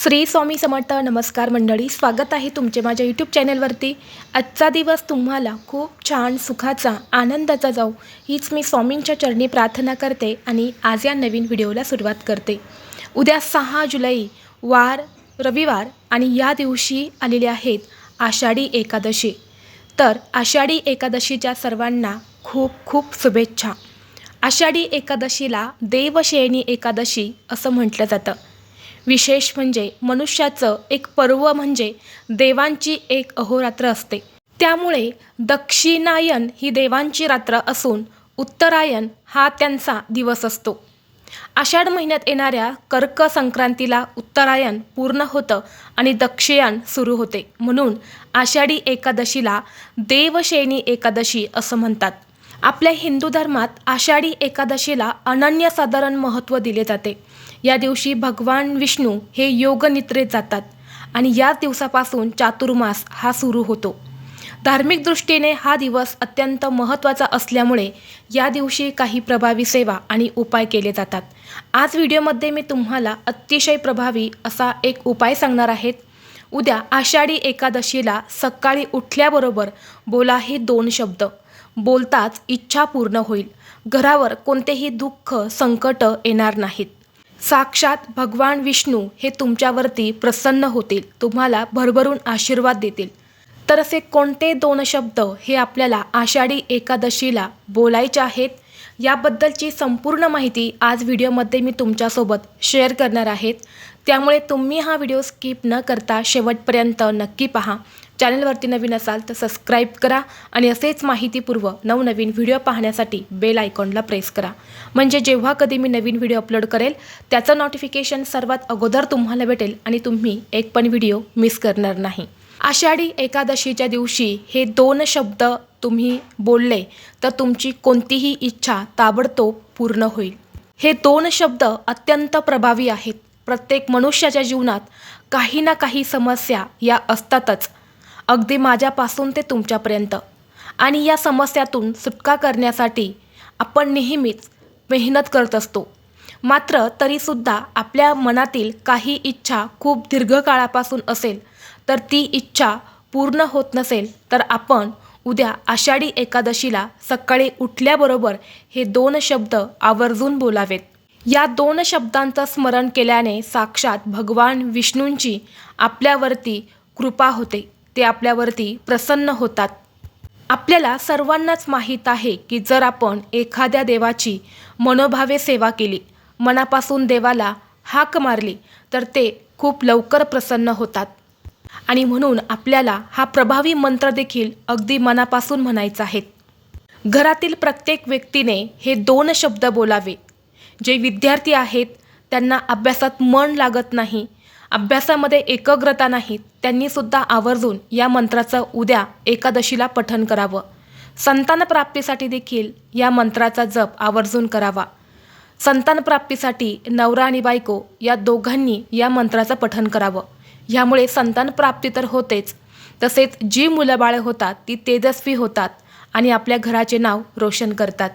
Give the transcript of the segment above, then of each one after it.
श्री स्वामी समर्थ नमस्कार मंडळी स्वागत आहे तुमचे माझ्या यूट्यूब चॅनलवरती आजचा दिवस तुम्हाला खूप छान सुखाचा आनंदाचा जाऊ हीच मी स्वामींच्या चरणी प्रार्थना करते आणि आज या नवीन व्हिडिओला सुरुवात करते. उद्या सहा जुलै वार रविवार आणि या दिवशी आलेले आहेत आषाढी एकादशी. तर आषाढी एकादशीच्या सर्वांना खूप खूप शुभेच्छा. आषाढी एकादशीला देवशयनी एकादशी असं म्हटलं जातं. विशेष म्हणजे मनुष्याचं एक पर्व म्हणजे देवांची एक अहोरात्र असते. त्यामुळे दक्षिणायन ही देवांची रात्र असून उत्तरायण हा त्यांचा दिवस असतो. आषाढ महिन्यात येणाऱ्या कर्क संक्रांतीला उत्तरायण पूर्ण होतं आणि दक्षिणायन सुरू होते. म्हणून आषाढी एकादशीला देवशैनी एकादशी असं म्हणतात. आपल्या हिंदू धर्मात आषाढी एकादशीला अनन्यसाधारण महत्त्व दिले जाते. या दिवशी भगवान विष्णू हे योगनिद्रेत जातात आणि याच दिवसापासून चातुर्मास हा सुरू होतो. धार्मिक दृष्टीने हा दिवस अत्यंत महत्त्वाचा असल्यामुळे या दिवशी काही प्रभावी सेवा आणि उपाय केले जातात. आज व्हिडिओमध्ये मी तुम्हाला अतिशय प्रभावी असा एक उपाय सांगणार आहेत उद्या आषाढी एकादशीला सकाळी उठल्याबरोबर बोला हे दोन शब्द. बोलताच इच्छा पूर्ण होईल. घरावर कोणतेही दुःख संकट येणार नाहीत. साक्षात भगवान विष्णू हे तुमच्यावरती प्रसन्न होतील तुम्हाला भरभरून आशीर्वाद देतील. तर असे कोणते दोन शब्द हे आपल्याला आषाढी एकादशीला बोलायचे आहेत याबद्दलची संपूर्ण माहिती आज व्हिडिओमध्ये मी तुमच्यासोबत शेअर करणार आहेत. त्यामुळे तुम्ही हा व्हिडिओ स्किप न करता शेवटपर्यंत नक्की पहा. चॅनलवरती नवीन असाल तर सबस्क्राईब करा आणि असेच माहितीपूर्व नवनवीन व्हिडिओ पाहण्यासाठी बेल आयकॉनला प्रेस करा. म्हणजे जेव्हा कधी मी नवीन व्हिडिओ अपलोड करेल त्याचं नोटिफिकेशन सर्वात अगोदर तुम्हाला भेटेल आणि तुम्ही एक पण व्हिडिओ मिस करणार नाही. आषाढी एकादशीच्या दिवशी हे दोन शब्द तुम्ही बोलले तर तुमची कोणतीही इच्छा ताबडतोब पूर्ण होईल. हे दोन शब्द अत्यंत प्रभावी आहेत. प्रत्येक मनुष्याच्या जीवनात काही ना काही समस्या या असतातच. अगदी माझ्यापासून ते तुमच्यापर्यंत. आणि या समस्यातून सुटका करण्यासाठी आपण नेहमीच मेहनत करत असतो. मात्र तरीसुद्धा आपल्या मनातील काही इच्छा खूप दीर्घकाळापासून असेल तर ती इच्छा पूर्ण होत नसेल तर आपण उद्या आषाढी एकादशीला सकाळी उठल्याबरोबर हे दोन शब्द आवर्जून बोलावेत. या दोन शब्दांचं स्मरण केल्याने साक्षात भगवान विष्णूंची आपल्यावरती कृपा होते. ते आपल्यावरती प्रसन्न होतात. आपल्याला सर्वांनाच माहीत आहे की जर आपण एखाद्या देवाची मनोभावे सेवा केली मनापासून देवाला हाक मारली तर ते खूप लवकर प्रसन्न होतात. आणि म्हणून आपल्याला हा प्रभावी मंत्र देखील अगदी मनापासून म्हणायचा आहे. घरातील प्रत्येक व्यक्तीने हे दोन शब्द बोलावे. जे विद्यार्थी आहेत त्यांना अभ्यासात मन लागत नाही अभ्यासामध्ये एकग्रता नाही त्यांनीसुद्धा आवर्जून या मंत्राचं उद्या एकादशीला पठण करावं. संतानप्राप्तीसाठी देखील या मंत्राचा जप आवर्जून करावा. संतानप्राप्तीसाठी नवरा आणि बायको या दोघांनी या मंत्राचं पठण करावं. ह्यामुळे संतानप्राप्ती तर होतेच तसेच जी मुलं बाळं होतात ती तेजस्वी होतात आणि आपल्या घराचे नाव रोशन करतात.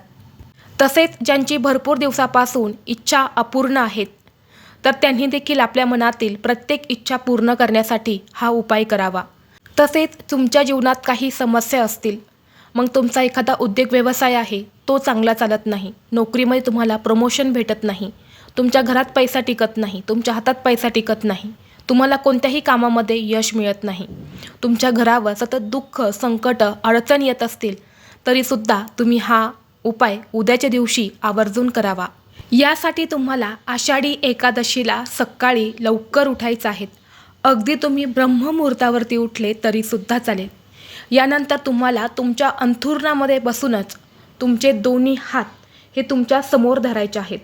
तसेच ज्यांची भरपूर दिवसापासून इच्छा अपूर्ण आहेत तर त्यांनी देखील आपल्या मनातील प्रत्येक इच्छा पूर्ण करण्यासाठी हा उपाय करावा. तसेच तुमच्या जीवनात काही समस्या असतील मग तुमचा एखादा उद्योग व्यवसाय आहे तो चांगला चालत नाही नोकरीमध्ये तुम्हाला प्रमोशन भेटत नाही तुमच्या घरात पैसा टिकत नाही तुमच्या हातात पैसा टिकत नाही तुम्हाला कोणत्याही कामामध्ये यश मिळत नाही तुमच्या घरावर सतत दुःख संकट अडचण येत असतील तरीसुद्धा तुम्ही हा उपाय उद्याच्या दिवशी आवर्जून करावा. यासाठी तुम्हाला आषाढी एकादशीला सकाळी लवकर उठायचं आहे. अगदी तुम्ही ब्रह्ममुहूर्तावरती उठले तरीसुद्धा चालेल. यानंतर तुम्हाला तुमच्या अंथुरणामध्ये बसूनच तुमचे दोन्ही हात हे तुमच्यासमोर धरायचे आहेत.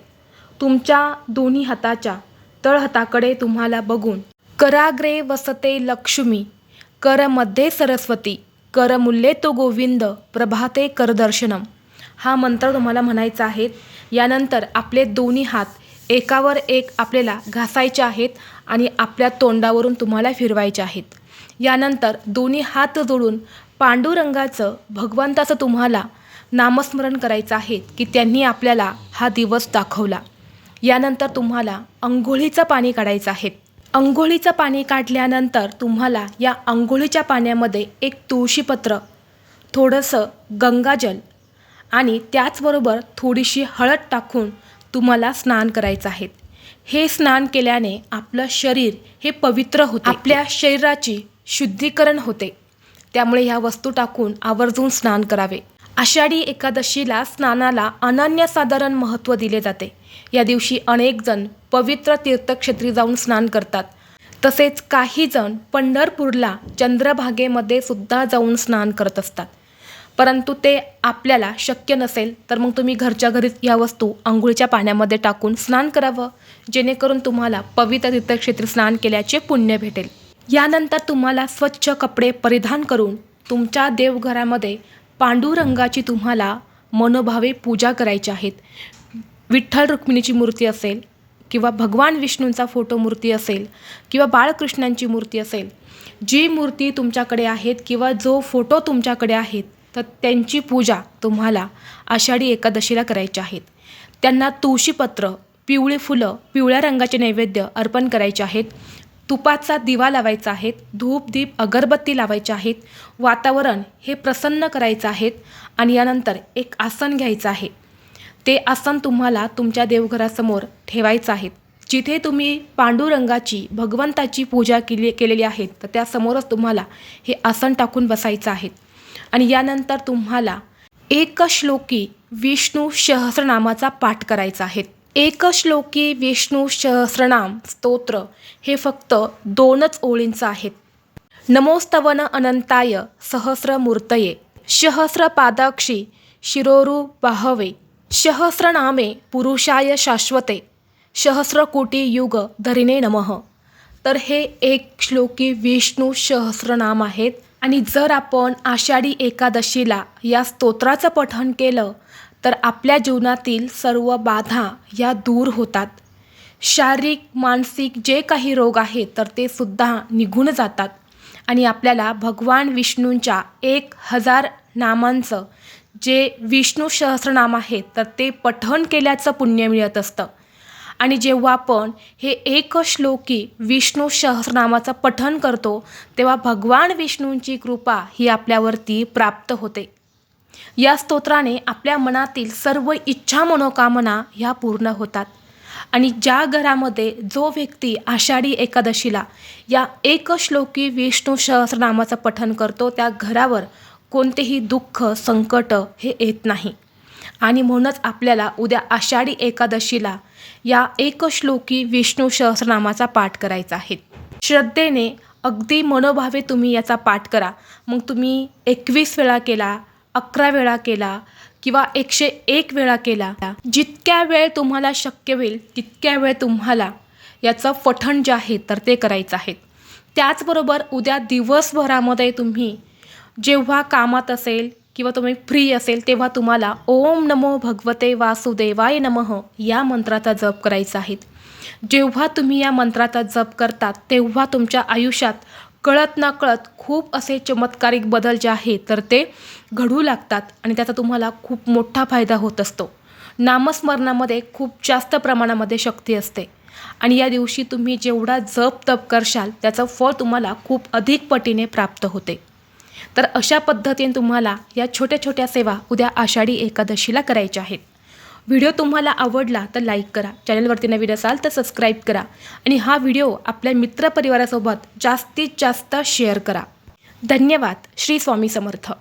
तुमच्या दोन्ही हाताच्या तळहाताकडे तुम्हाला बघून कराग्रे वसते लक्ष्मी करमध्ये सरस्वती करमुल्ले तो गोविंद प्रभाते करदर्शनम हा मंत्र तुम्हाला म्हणायचा आहे. यानंतर आपले दोन्ही हात एकावर एक आपल्याला घासायचे आहेत आणि आपल्या तोंडावरून तुम्हाला फिरवायचे आहेत. यानंतर दोन्ही हात जोडून पांडुरंगाचं भगवंताचं तुम्हाला नामस्मरण करायचं आहे की त्यांनी आपल्याला हा दिवस दाखवला. यानंतर तुम्हाला अंघोळीचं पाणी काढायचं आहे. अंघोळीचं पाणी काढल्यानंतर तुम्हाला या अंघोळीच्या पाण्यामध्ये एक तुळशीपत्र थोडंसं गंगाजल आणि त्याचबरोबर थोडीशी हळद टाकून तुम्हाला स्नान करायचं आहे. हे स्नान केल्याने आपलं शरीर हे पवित्र होते. आपल्या शरीराची शुद्धीकरण होते. त्यामुळे ह्या वस्तू टाकून आवर्जून स्नान करावे. आषाढी एकादशीला स्नानाला अनन्यसाधारण महत्त्व दिले जाते. या दिवशी अनेक जण पवित्र तीर्थक्षेत्री जाऊन स्नान करतात. तसेच काही जण पंढरपूरला चंद्रभागेमध्ये सुद्धा जाऊन स्नान करत असतात. परंतु ते आपल्याला शक्य नसेल तर मग तुम्ही घरच्या घरीच या वस्तू आंघोळीच्या पाण्यामध्ये टाकून स्नान करावं जेणेकरून तुम्हाला पवित्र तीर्थक्षेत्री स्नान केल्याचे पुण्य भेटेल. यानंतर तुम्हाला स्वच्छ कपडे परिधान करून तुमच्या देवघरामध्ये पांडुरंगाची तुम्हाला मनोभावे पूजा करायची आहेत. विठ्ठल रुक्मिणीची मूर्ती असेल किंवा भगवान विष्णूंचा फोटो मूर्ती असेल किंवा बाळकृष्णांची मूर्ती असेल जी मूर्ती तुमच्याकडे आहेत किंवा जो फोटो तुमच्याकडे आहेत तर त्यांची पूजा तुम्हाला आषाढी एकादशीला करायची आहेत. त्यांना तुळशीपत्र पिवळी फुलं पिवळ्या रंगाचे नैवेद्य अर्पण करायचे आहेत. तुपाचा दिवा लावायचा आहेत. धूप दीप अगरबत्ती लावायचे आहेत. वातावरण हे प्रसन्न करायचं आहेत आणि यानंतर एक आसन घ्यायचं आहे. ते आसन तुम्हाला तुमच्या देवघरासमोर ठेवायचं आहे जिथे तुम्ही पांडुरंगाची भगवंताची पूजा केली केलेली आहे तर त्यासमोरच तुम्हाला हे आसन टाकून बसायचं आहे. आणि यानंतर तुम्हाला एकश्लोकी विष्णू सहस्रनामाचा पाठ करायचा आहे. एकश्लोकी विष्णू सहस्रनाम स्तोत्र हे फक्त दोनच ओळींचं आहेत. नमोस्तवन अनंताय सहस्रमूर्तये. सहस्रपादाक्षी शिरोरु बाहवे सहस्रनामे पुरुषाय शाश्वते. सहस्रकोटी युग धरिणे नमः. तर हे एक श्लोकी विष्णू सहस्रनाम आहेत. आणि जर आपण आषाढी एकादशीला या स्तोत्राचं पठण केलं तर आपल्या जीवनातील सर्व बाधा या दूर होतात. शारीरिक मानसिक जे काही रोग आहेत तर ते सुद्धा निघून जातात. आणि आपल्याला भगवान विष्णूंच्या एक हजार नामांचं जे विष्णू सहस्रनाम आहेत तर ते पठण केल्याचं पुण्य मिळत असतं. आणि जेव्हा आपण हे एक श्लोकी विष्णू सहस्रनामाचं पठन करतो तेव्हा भगवान विष्णूंची कृपा ही आपल्यावरती प्राप्त होते. या स्तोत्राने आपल्या मनातील सर्व इच्छा मनोकामना ह्या पूर्ण होतात. आणि ज्या घरामध्ये जो व्यक्ती आषाढी एकादशीला या एक श्लोकी विष्णू सहस्रनामाचं पठन करतो त्या घरावर कोणतेही दुःख संकट हे येत नाही. आणि म्हणूनच आपल्याला उद्या आषाढी एकादशीला या एक श्लोकी विष्णू सहस्रनामाचा पाठ करायचा आहे. श्रद्धेने अगदी मनोभावे तुम्ही याचा पाठ करा. मग तुम्ही एकवीस वेळा केला अकरा वेळा केला किंवा एकशे एक वेळा केला जितक्या वेळ तुम्हाला शक्य होईल तितक्या वेळ तुम्हाला याचं पठण जे आहे तर ते करायचं आहे. त्याचबरोबर उद्या दिवसभरामध्ये तुम्ही जेव्हा कामात असेल किंवा तुम्ही फ्री असेल तेव्हा तुम्हाला ओम नमो भगवते वासुदेवाय नमः या मंत्राचा जप करायचा आहे. जेव्हा तुम्ही या मंत्राचा जप करतात तेव्हा तुमच्या आयुष्यात कळत ना कळत खूप असे चमत्कारिक बदल जे आहेत तर ते घडू लागतात आणि त्याचा तुम्हाला खूप मोठा फायदा होत असतो. नामस्मरणामध्ये खूप जास्त प्रमाणामध्ये शक्ती असते. आणि या दिवशी तुम्ही जेवढा जप तप करशाल त्याचं फळ तुम्हाला खूप अधिक पटीने प्राप्त होते. तर अशा पद्धतीने तुम्हाला या छोट्या छोट्या सेवा उद्या आषाढी एकादशीला करायच्या आहेत. व्हिडिओ तुम्हाला आवडला तर लाईक करा चॅनलवरती नवीन असाल तर सबस्क्राईब करा आणि हा व्हिडिओ आपल्या मित्रपरिवारासोबत जास्तीत जास्त शेअर करा. धन्यवाद. श्री स्वामी समर्थ.